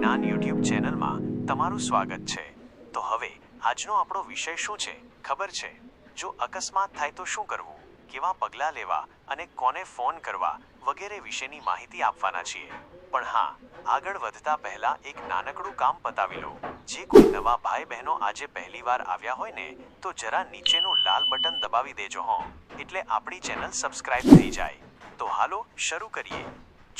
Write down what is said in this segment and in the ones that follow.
જ્ઞાન યુટ્યુબ ચેનલમાં તમારું સ્વાગત છે. તો હવે, આજનો આપણો વિષય શું છે? ખબર છે? જો અકસ્માત થાય તો શું કરવું? કેવા પગલાં લેવા અને કોને ફોન કરવા વગેરે વિશેની માહિતી આપવાના છીએ. પણ હા, આગળ વધતા પહેલા એક નાનકડું કામ પતાવી લો જે કોઈ નવા ભાઈ બહેનો આજે પહેલીવાર આવ્યા હોય ને, તો જરા નીચેનું લાલ બટન દબાવી દેજો, હો. એટલે આપણી ચેનલ સબસ્ક્રાઇબ થઈ જાય. તો હાલો, શરૂ કરીએ.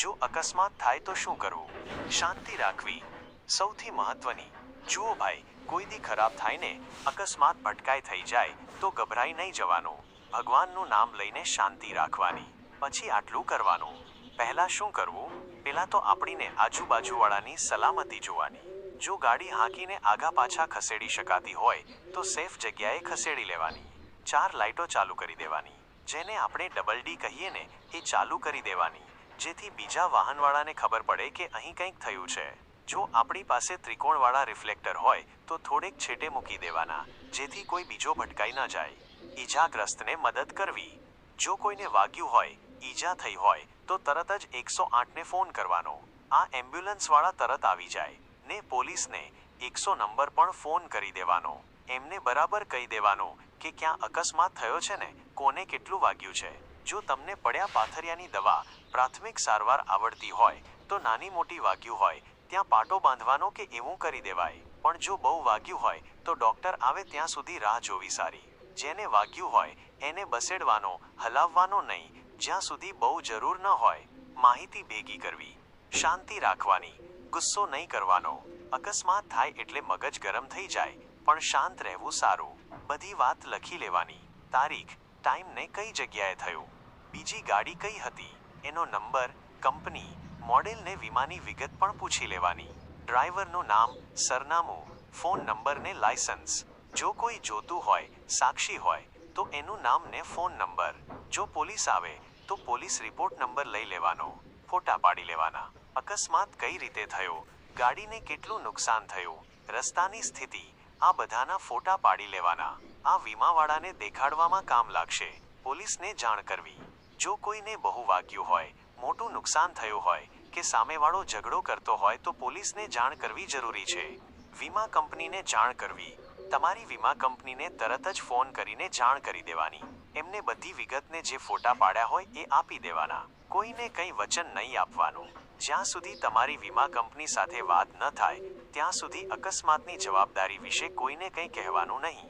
જો અકસ્માત થાય તો શું કરવું? શાંતિ રાખવી સૌથી મહત્વની. જુઓ ભાઈ કોઈ દી ખરાબ થાય ને અકસ્માત ભટકાઈ થઈ જાય, તો ગભરાઈ નહીં જવાનું. ભગવાનનું નામ લઈને શાંતિ રાખવાની. પછી આટલું કરવાનું. પહેલાં શું કરવું? પહેલાં તો આપણીને આજુબાજુવાળાની સલામતી જોવાની. જો ગાડી હાંકીને આગા પાછા ખસેડી શકાતી હોય, તો સેફ જગ્યાએ ખસેડી લેવાની. ચાર લાઇટો ચાલુ કરી દેવાની. જેને આપણે ડબલ ડી કહીએ ને, એ ચાલુ કરી દેવાની. જેથી બીજા વાહનવાળાને ખબર પડે કે અહીં કંઈક થયું છે. જો આપણી પાસે ત્રિકોણવાળા રિફ્લેક્ટર હોય, તો થોડેક છેટે મૂકી દેવાના, જેથી કોઈ બીજો ભટકાઈ ન જાય. ઈજાગ્રસ્તને મદદ કરવી. જો કોઈને વાગ્યું હોય, ઈજા થઈ હોય, તો તરત જ એકસો આઠને ફોન કરવાનો. આ એમ્બ્યુલન્સવાળા તરત આવી જાય, ને પોલીસને એકસો નંબર પણ ફોન કરી દેવાનો. એમને બરાબર કહી દેવાનું કે ક્યાં અકસ્માત થયો છે ને, કોને કેટલું વાગ્યું છે. જો તમને પડ્યા પાથરિયાની દવા પ્રાથમિક સારવાર આવડતી હોય, તો નાની મોટી વાગ્યું હોય, ત્યાં પાટો બાંધવાનો કે એવું કરી દેવાય. પણ જો બહુ વાગ્યું હોય, તો ડૉક્ટર આવે ત્યાં સુધી રાહ જોવી સારી. જેને વાગ્યું હોય, એને બસેડવાનો, હલાવવાનો નહીં, જ્યાં સુધી બહુ જરૂર ન હોય, માહિતી ભેગી કરવી. શાંતિ રાખવાની. ગુસ્સો નહીં કરવાનો. અકસ્માત થાય એટલે મગજ ગરમ થઈ જાય, પણ શાંત રહેવું સારું. બધી વાત લખી લેવાની. તારીખ, ટાઈમને કઈ જગ્યાએ થયું? બીજી ગાડી કઈ હતી? એનો નંબર, કંપની, મોડેલને વીમાની વિગત પણ પૂછી લેવાની. ડ્રાઈવરનું નામ, સરનામું, ફોન નંબર ને લાયસન્સ જો કોઈ જોતું હોય, સાક્ષી હોય, તો એનું નામ ને ફોન નંબર. જો પોલીસ આવે, તો પોલીસ રિપોર્ટ નંબર લઈ લેવાનો. ફોટા પાડી લેવાના. અકસ્માત કઈ રીતે થયો? ગાડીને કેટલું નુકસાન થયું? રસ્તાની સ્થિતિ? આ બધાના ફોટા પાડી લેવાના. આ વીમાવાળાને દેખાડવામાં કામ લાગશે. પોલીસને જાણ કરવી. જો કોઈને બહુ વાગ્યું હોય, મોટું નુકસાન થયું હોય કે સામેવાળો ઝઘડો કરતો હોય તો પોલીસને જાણ કરવી જરૂરી છે. વીમા કંપનીને જાણ કરવી. તમારી વીમા કંપનીને તરત જ ફોન કરીને જાણ કરી દેવાની. એમને બધી વિગતને જે ફોટા પાડ્યા હોય એ આપી દેવાના. કોઈને કંઈ વચન નહીં આપવાનું. જ્યાં સુધી તમારી વીમા કંપની સાથે વાત ન થાય, ત્યાં સુધી અકસ્માતની જવાબદારી વિશે કોઈને કંઈ કહેવાનું નહીં.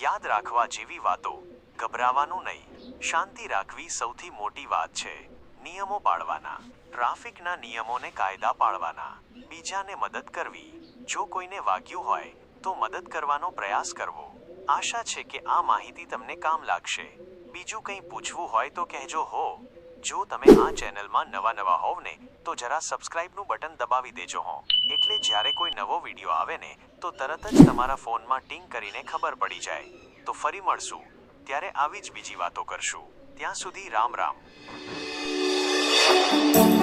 યાદ રાખવા જેવી વાતો. ગભરાવાનું નહીં. શાંતિ રાખવી સૌથી મોટી વાત છે. નિયમો પાળવાના. ટ્રાફિકના નિયમોને કાયદા પાળવાના. બીજાને મદદ કરવી. જો કોઈને વાગ્યું હોય, તો મદદ કરવાનો પ્રયાસ કરવો. આશા છે કે આ માહિતી તમને કામ લાગશે. બીજું કંઈ પૂછવું હોય તો કહેજો હો. જો તમે આ ચેનલમાં નવા નવા હોવ ને, તો જરા સબસ્ક્રાઇબનું બટન દબાવી દેજો હો. એટલે જ્યારે કોઈ નવો વીડિયો આવે ને, તો તરત જ તમારા ફોનમાં ટિંગ કરીને ખબર પડી જાય. તો ફરી મળશું. ત્યારે આવી જ બીજી વાતો કરશું. ત્યાં સુધી રામ રામ.